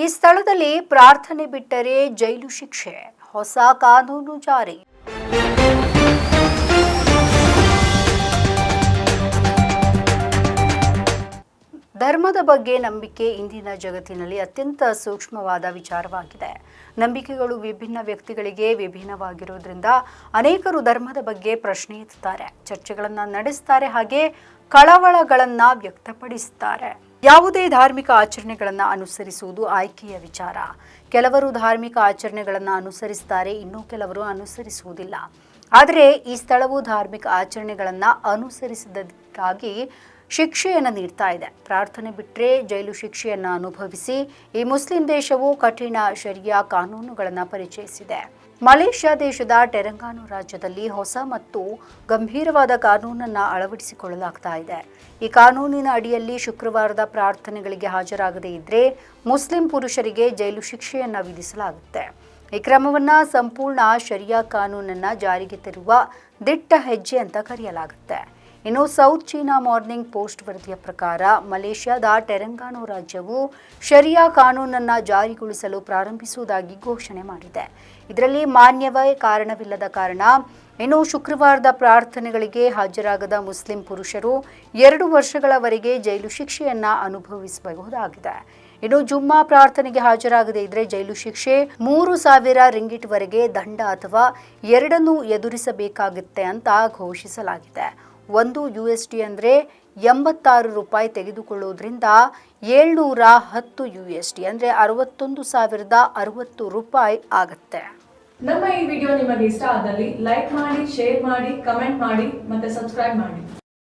ಈ ಸ್ಥಳದಲ್ಲಿ ಪ್ರಾರ್ಥನೆ ಬಿಟ್ಟರೆ ಜೈಲು ಶಿಕ್ಷೆ, ಹೊಸ ಕಾನೂನು ಜಾರಿ. ಧರ್ಮದ ಬಗ್ಗೆ ನಂಬಿಕೆ ಇಂದಿನ ಜಗತ್ತಿನಲ್ಲಿ ಅತ್ಯಂತ ಸೂಕ್ಷ್ಮವಾದ ವಿಚಾರವಾಗಿದೆ. ನಂಬಿಕೆಗಳು ವಿಭಿನ್ನ ವ್ಯಕ್ತಿಗಳಿಗೆ ವಿಭಿನ್ನವಾಗಿರುವುದರಿಂದ ಅನೇಕರು ಧರ್ಮದ ಬಗ್ಗೆ ಪ್ರಶ್ನೆ ಎತ್ತುತ್ತಾರೆ ಚರ್ಚೆಗಳನ್ನು ನಡೆಸ್ತಾರೆ ಹಾಗೆ ಕಳವಳಗಳನ್ನು ವ್ಯಕ್ತಪಡಿಸುತ್ತಾರೆ ಯಾವುದೇ ಧಾರ್ಮಿಕ ಆಚರಣೆಗಳನ್ನು ಅನುಸರಿಸುವುದು ಆಯ್ಕೆಯ ವಿಚಾರ. ಕೆಲವರು ಧಾರ್ಮಿಕ ಆಚರಣೆಗಳನ್ನು ಅನುಸರಿಸ್ತಾರೆ ಇನ್ನೂ ಕೆಲವರು ಅನುಸರಿಸುವುದಿಲ್ಲ. ಆದರೆ ಈ ಸ್ಥಳವು ಧಾರ್ಮಿಕ ಆಚರಣೆಗಳನ್ನು ಅನುಸರಿಸಿದ್ದಕ್ಕಾಗಿ ಶಿಕ್ಷೆಯನ್ನು ನೀಡ್ತಾ ಇದೆ. ಪ್ರಾರ್ಥನೆ ಬಿಟ್ಟರೆ ಜೈಲು ಶಿಕ್ಷೆಯನ್ನು ಅನುಭವಿಸಿ ಈ ಮುಸ್ಲಿಂ ದೇಶವು ಕಠಿಣ ಶರಿಯಾ ಕಾನೂನುಗಳನ್ನು ಪರಿಚಯಿಸಿದೆ. ಮಲೇಷ್ಯಾ ದೇಶದ ಟೆರಂಗಾನು ರಾಜ್ಯದಲ್ಲಿ ಹೊಸ ಮತ್ತು ಗಂಭೀರವಾದ ಕಾನೂನನ್ನು ಅಳವಡಿಸಿಕೊಳ್ಳಲಾಗ್ತಾ ಇದೆ. ಈ ಕಾನೂನಿನ ಅಡಿಯಲ್ಲಿ ಶುಕ್ರವಾರದ ಪ್ರಾರ್ಥನೆಗಳಿಗೆ ಹಾಜರಾಗದೇ ಇದ್ದರೆ ಮುಸ್ಲಿಂ ಪುರುಷರಿಗೆ ಜೈಲು ಶಿಕ್ಷೆಯನ್ನು ವಿಧಿಸಲಾಗುತ್ತೆ. ಈ ಕ್ರಮವನ್ನು ಸಂಪೂರ್ಣ ಶರಿಯಾ ಕಾನೂನನ್ನು ಜಾರಿಗೆ ತರುವ ದಿಟ್ಟ ಹೆಜ್ಜೆ ಅಂತ ಕರೆಯಲಾಗುತ್ತೆ. ಇನ್ನು ಸೌತ್ ಚೀನಾ ಮಾರ್ನಿಂಗ್ ಪೋಸ್ಟ್ ವರದಿಯ ಪ್ರಕಾರ ಮಲೇಷ್ಯಾದ ಟೆರಂಗಾನೋ ರಾಜ್ಯವು ಶರಿಯಾ ಕಾನೂನನ್ನು ಜಾರಿಗೊಳಿಸಲು ಪ್ರಾರಂಭಿಸುವುದಾಗಿ ಘೋಷಣೆ ಮಾಡಿದೆ. ಇದರಲ್ಲಿ ಮಾನ್ಯವೇ ಕಾರಣವಿಲ್ಲದ ಕಾರಣ ಇನ್ನು ಶುಕ್ರವಾರದ ಪ್ರಾರ್ಥನೆಗಳಿಗೆ ಹಾಜರಾಗದ ಮುಸ್ಲಿಂ ಪುರುಷರು ಎರಡು ವರ್ಷಗಳವರೆಗೆ ಜೈಲು ಶಿಕ್ಷೆಯನ್ನು ಅನುಭವಿಸಬಹುದಾಗಿದೆ. ಇನ್ನು ಜುಮ್ಮಾ ಪ್ರಾರ್ಥನೆಗೆ ಹಾಜರಾಗದೇ ಇದ್ರೆ ಜೈಲು ಶಿಕ್ಷೆ. ಮೂರು ಸಾವಿರ ರಿಂಗಿಟ್ವರೆಗೆ ದಂಡ ಅಥವಾ ಎರಡನ್ನೂ ಎದುರಿಸಬೇಕಾಗುತ್ತೆ ಅಂತ ಘೋಷಿಸಲಾಗಿದೆ. ಒಂದು ಯು ಎಸ್ ಡಿ ಅಂದರೆ ಎಂಬತ್ತಾರು ರೂಪಾಯಿ ತೆಗೆದುಕೊಳ್ಳುವುದರಿಂದ ಏಳ್ನೂರ ಹತ್ತು ಯು ಎಸ್ ಡಿ ಅಂದರೆ ಅರವತ್ತೊಂದು ಸಾವಿರದ ಅರವತ್ತು ರೂಪಾಯಿ ಆಗುತ್ತೆ. ನಮ್ಮ ಈ ವಿಡಿಯೋ ನಿಮಗೆ ಇಷ್ಟ ಆದಲ್ಲಿ ಲೈಕ್ ಮಾಡಿ, ಶೇರ್ ಮಾಡಿ, ಕಮೆಂಟ್ ಮಾಡಿ ಮತ್ತೆ ಸಬ್ಸ್ಕ್ರೈಬ್ ಮಾಡಿ.